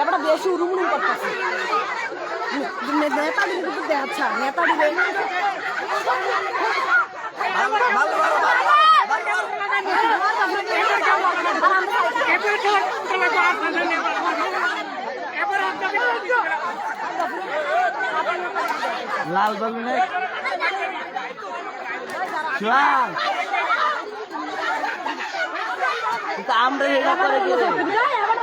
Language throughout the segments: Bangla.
এবার বেশি উরুমুরুম করতেছে। নেতাড়ি কিন্তু দেখাচ্ছা নেতাড়ি লাল বেলুনে আমরা এটা করে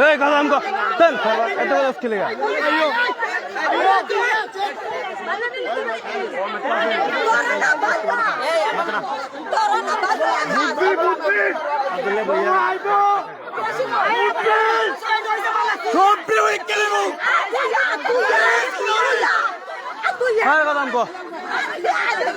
এই কথা আমকো চল এত হ্যাঁ কথা না পাঁচ লেগে তোরা না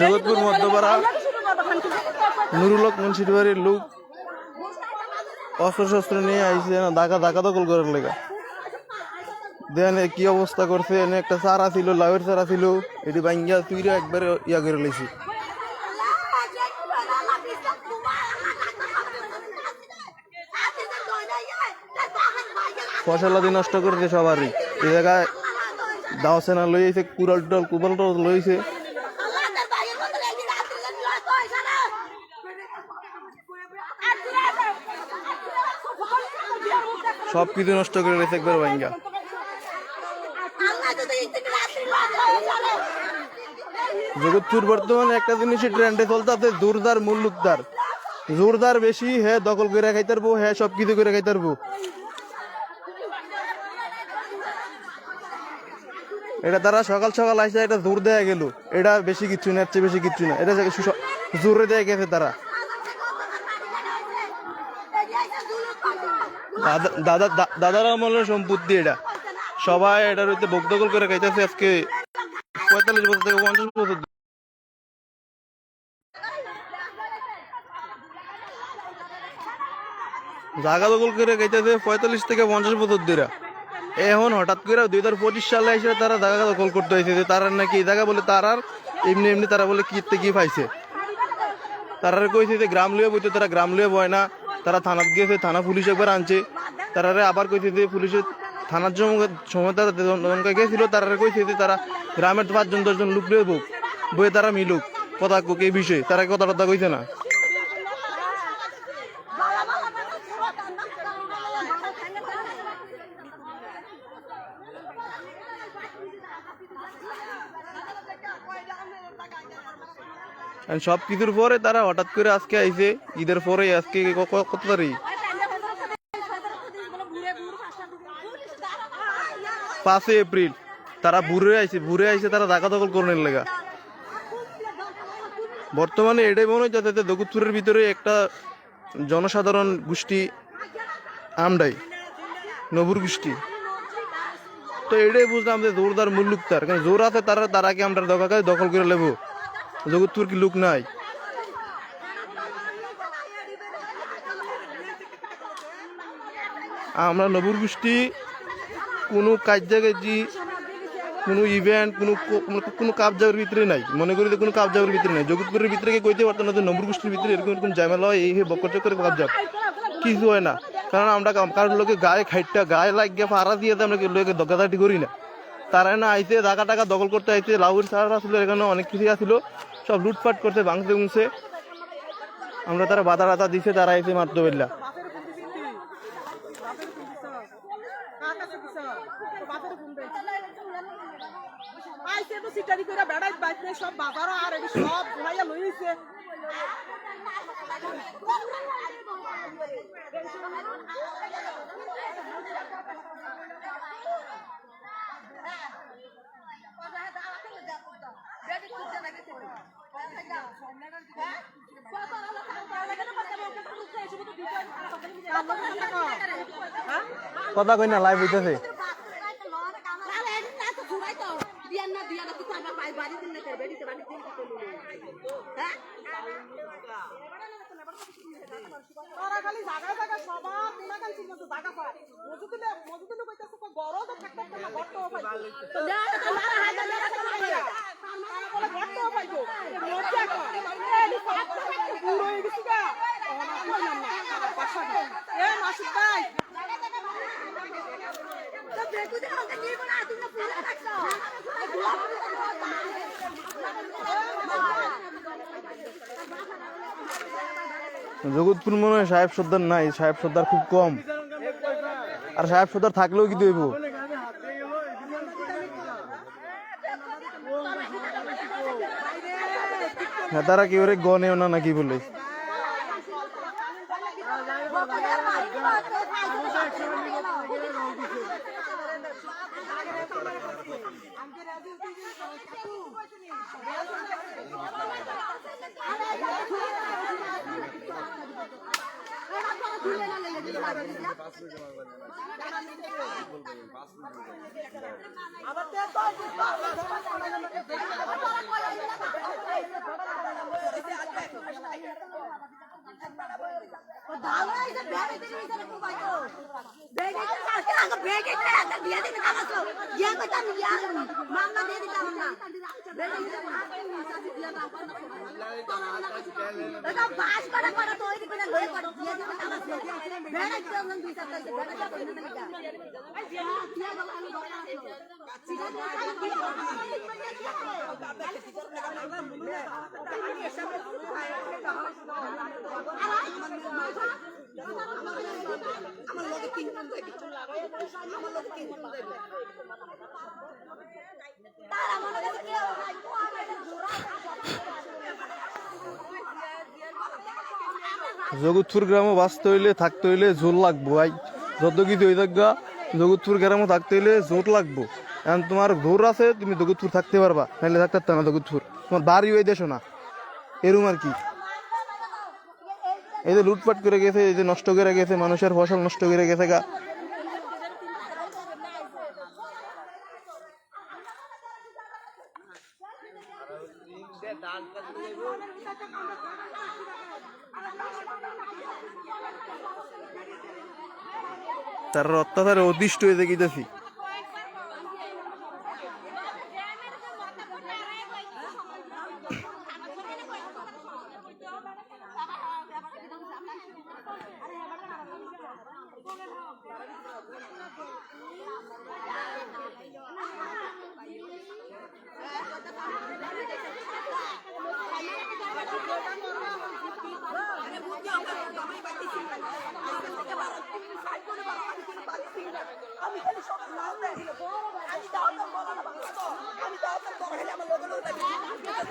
জগৎপুর মধ্যপাড়া নুরুলক মুন্সিবাড়ির লোক অস্ত্র শস্ত্র নিয়ে আইসে না ধাকা ধাকা দখল করার লেগা। দেন কি অবস্থা করছে এনে একটা চারা ছিল লাউয়ের চারা ছিল এটি ভাঙ্গিয়া তুইরা একবার ইয়া করে লাইছি। ফসলাদি নষ্ট করেছে সবারই। এ জায়গায় দাও সেনা লইছে কুড়াল টল কুবাল টল লইছে। সব কিছু নষ্ট করে রয়েছে একবার ভাঙ্গা জগৎপুর বর্তমানে একটা জিনিসই ট্রেন্ডে চলতেছে জোরদার মুল্লুকদার জোরদার বেশি হ্যাঁ দখল করে খাইতে পারব হ্যাঁ সব কিছু করে খাইতে পারব। এটা তারা সকাল সকাল আসে এটা জোর দেয়া গেল। এটা বেশি কিচ্ছু না এর চেয়ে বেশি কিচ্ছু না। এটা জোরে দেয়া গেছে তারা। দাদা দাদা দাদার সম্পত্তি এটা। সবাই এটার হইতে দখল করে খাইতেছে আজকে পঁয়তাল্লিশ বছর থেকে পঞ্চাশ বছর। জাগা দখল করে খাইতেছে পঁয়তাল্লিশ থেকে পঞ্চাশ বছর ধরে। এখন হঠাৎ করে দুই হাজার পঁচিশ সালে এসে তারা জায়গা দখল করতে হয়েছে যে তারা নাকি জায়গা বলে তার আর এমনি এমনি তারা বলে কিতে কি পাইছে। তারা কইছে যে গ্রাম লিয়ে বইতে, তারা গ্রাম লিয়ে বয় না। তারা থানাত গিয়েছে থানা পুলিশ একবার আনছে। তারা আবার কইছে যে পুলিশের থানার সময় তারা জনকে গেছিল তারা কইছে যে তারা গ্রামের পাঁচজন, দশজন লোক লয়ে বইয়ে তারা মিলুক, কথা কোক এই বিষয়ে। তারা কথা টথা কইছে না। সব কিছুর পরে তারা হঠাৎ করে আজকে আইছে, ঈদের পরে আজকে কত তারিখ? পাঁচই এপ্রিল। তারা ভুরে আইছে ভুরে আইছে তারা ঢাকা দখল করনের লেগা। বর্তমানে এটাই মনে হয় যাতে দগুতপুরের ভিতরে একটা জনসাধারণ গোষ্ঠী আমডাই, নবুর গোষ্ঠী। তো এটাই বুঝলাম যে জোরদার মুল্লুক তার কারণ জোর আছে তারা, তারাকে আমরা দখল দখল করে নেব। জগৎপুর কি লোক নাই? আমরা নবুর গোষ্ঠী, কোনো কার্যাগে যে কোনো ইভেন্ট কোনো কোনো কাপ জাগের ভিতরে নাই। মনে করি কোনো কাপ জাগের ভিতরে নাই। জগৎপুরের ভিতরে কে কইতে পারতো না যে নবুর গোষ্ঠীর ভিতরে এরকম এরকম জামেলা হয়, এই বকর চক্কর কাপ জাগ কিছু হয় না। কারণ আমরা কারণ লোকে গায়ে খাইটটা, গায়ে লাগিয়ে ফারা দিয়ে আমরা লোকে দগাদাটি করি না। তারা না আইতে টাকা টাকা দখল করতে আইতে লাউর সারা আসলে এখানে অনেক কিছু আসলো সব লুটপাট করতে ভাঙতে মুছে আমরা তারা বাধা রাতা দিছে, তারা আইতে মারতে পারলা বাইতে সব আর সব ঘুরাইয়া লই হইছে কথা কই না লাইভ হইতেছে। তারা খালি জায়গায় জায়গায় সবার দিনাকাল ছিল তো জায়গা পায় মজুদিলে মজুদিলে কইতাছে কই গরও তো থাকতে পারবে না গর্তও পাইবো তারা বলে গর্তও পাইবো লজ্জা কর এই বুড়ো হয়ে গেছি গা এ মাসুদ ভাই জগৎপুর মনে হয় সাহেব সর্দার নাই, সাহেব সর্দার খুব কম। আর সাহেব সর্দার থাকলেও কি দেব হ্যাঁ তারা কি ওরে গনেও না নাকি বলে? বাস করা করা তো ওই দিকে আমার লোকে তিনজন যাইবে আমার লোকে তিনজন যাইবে জগৎপুর গ্রামে বাঁচতে হইলে থাকতে হইলে জোর লাগবো, ভাই। যত কিছু হয়ে থাকবা জগৎপুর গ্রামে থাকতে হইলে জোর লাগবো। এখন তোমার ঘোর আছে, তুমি জগৎপুর থাকতে পারবা নাহলে থাকতে পারতাম না জগৎপুর। তোমার বাড়ি ওই দেশো না। এরম আর কি। এই যে লুটপাট করে গেছে, এই যে নষ্ট করে গেছে, মানুষের ফসল নষ্ট করে গেছে গা। তার অত্যাচারে অতিষ্ঠ হয়ে দেখিতেছি।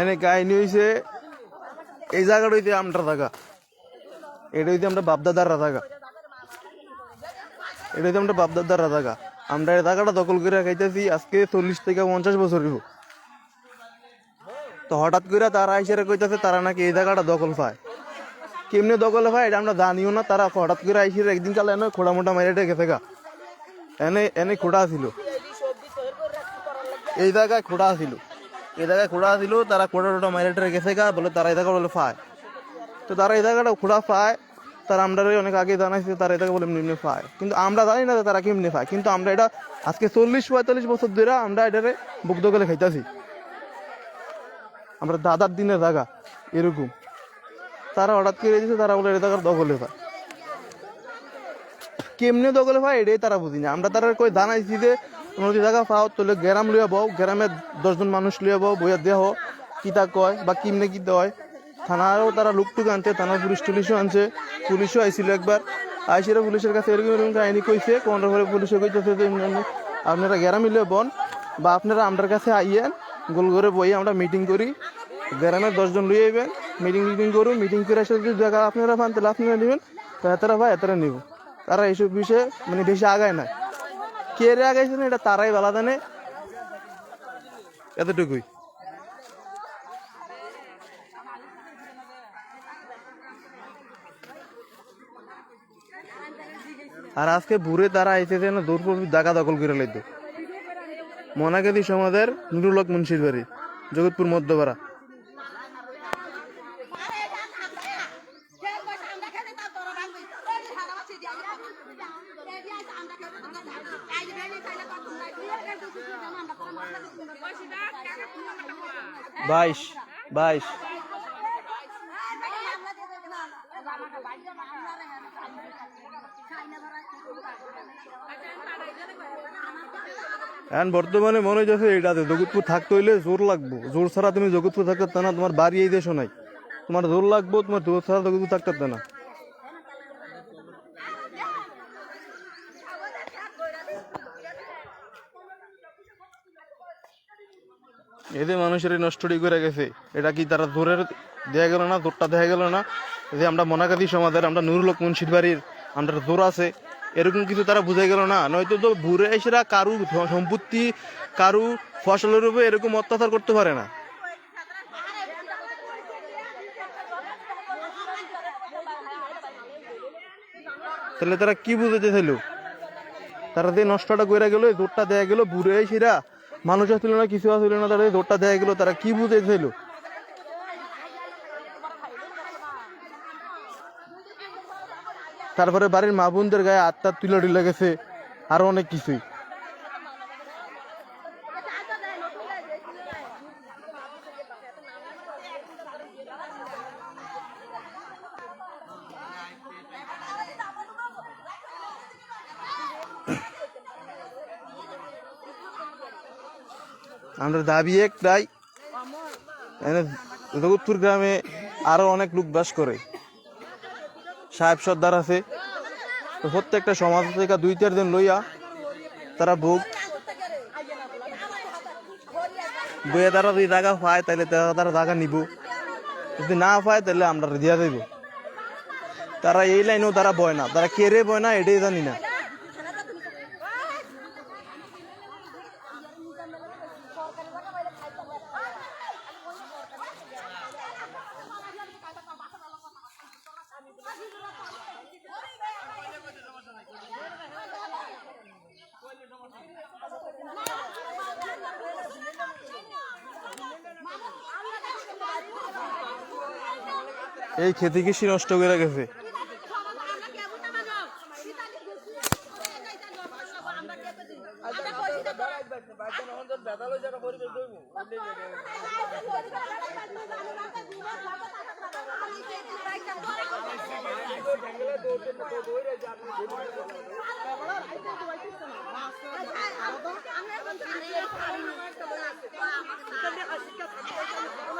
এনে কাহিনী হয়েছে এই জায়গাটাইতে আমটা থাকা। এটা হইতে আমরা বাপদাদাররা থাকা এটা হইতে আমরা বাপদাদাররা থাকা আমরা এই জায়গাটা দখল করে খাইতেছি, আজকে চল্লিশ থেকে পঞ্চাশ বছর হইব তো হঠাৎ করে তারা হিসেবে কইতাছে, তারা নাকি এই জায়গাটা দখল পায়। কেমনে দখল পায় এটা আমরা জানিও না, তারা হঠাৎ করে আইসির একদিন কালে এনে খোড়া মোটা মাইরে গেছে গা এনে এনে খোড়া ছিল এই জায়গায় খোড়া ছিল এই জায়গায় খোড়া ছিল তারা খোড়া টোটা টেরে গেছে গা বলে তারা এই জায়গা বলে পায়। তো তারা এই জায়গাটা খোড়া পায়। তারা আমরা অনেক আগে জানাইছে, তারা জায়গা বলে এমনি পায়। কিন্তু আমরা জানি না তারা কেমনি পায়। কিন্তু আমরা এটা আজকে চল্লিশ পঁয়তাল্লিশ বছর ধরে আমরা এটারে বুক দখলে খাইতেছি। আমরা দাদার দিনের জায়গা, এরকম। তারা হঠাৎ করে দিয়েছে তারা বলে এটা জায়গার দখলে পায়। কেমনে দখলে পায়, এটাই তারা বুঝি না। আমরা তারা কই জানাইছি যে, তোমরা যদি জায়গা পাও, তাহলে গ্রাম লইয়া বউ গ্রামের দশজন মানুষ লইয়া বউ বইয়া দেহ কিতা কয় বা কিমনে কি হয় থানারও তারা লুকটুক আনছে, থানার পুলিশ টুলিশও আনছে, পুলিশও আইছিল একবার। আইসিরা পুলিশের কাছে এরকম এরকম কাহিনী কইছে কোনটা করে পুলিশে কইতেছে যে আপনারা গ্রামে মিলে বন, বা আপনারা আমাদের কাছে আইয়েন, গোল করে বই আমরা মিটিং করি। গ্রামের দশজন লইয়ে আইবেন মিটিং মিটিং করুন মিটিং করে আসলে যদি জায়গা আপনারা পান, তাহলে আপনারা নেবেন, তো এতারা ভাই, এতারা নিব। তারা এইসব বিষয়ে মানে বেশি আগায় না। কে রে আগাইছে না, এটা তারাই বেলা জানে। এতটুকুই। আর আজকে ভুরে তারা আইছে যে না দূর জায়গা দখল করে লাইত। মনাগাদি সমাজের নুরুলক মুন্সির বাড়ি, জগৎপুর মধ্যপাড়া। বাইশ বাইশ। বর্তমানে মনে হচ্ছে এটাতে জগৎপুর থাকতে হইলে জোর লাগবো। জোর ছাড়া তুমি জগৎপুর থাকতে না, তোমার বাড়ি এই দেশও নাই। তোমার জোর লাগবো, তোমার জোর ছাড়া জগৎপুর থাকতে না। এদের মানুষের নষ্টটি করে গেছে, এটা কি তারা জোরের দেয়া গেল না, জোরটা দেয়া গেল না? যে আমরা মনাকাদি সমাজের, আমরা নুরুল মুন্সির বাড়ির, আমরা জোর আছে। এরকম কিছু তারা বুঝে গেল না। নয়তো তো ঘুরে এসেরা কারু সম্পত্তি, কারু ফসলের উপরে এরকম অত্যাচার করতে পারে না। তাহলে তারা কি বুঝতে চাইছিল তারা যে নষ্টটা করে গেল জোরটা দেয়া গেল বুড়ে এসেরা মানুষ আসছিল না, কিছু আসছিল না, তারা জোরটা দেয়া গেল, তারা কি বুঝতে চাইছিল তারপরে বাড়ির মা বোনদের গায়ে আত্মার তুলে টুলে গেছে, আরও অনেক কিছুই। আমরা দাবি এক প্রায় জগৎপুর গ্রামে আরও অনেক লোক বাস করে। সাহেব সর্দার আছে। প্রত্যেকটা সমাজ থেকে দুই চার দিন লইয়া তারা ভোগ বইয়ে তারা যদি জায়গা পায় তাহলে তারা তারা জায়গা নিব। যদি না পায় তাহলে আমরা দিয়া দেব তারা এই লাইনেও তারা বয় না। তারা কেড়ে বয় না, এটাই জানি না। খেতে কৃষি নষ্ট করে গেছে। Thank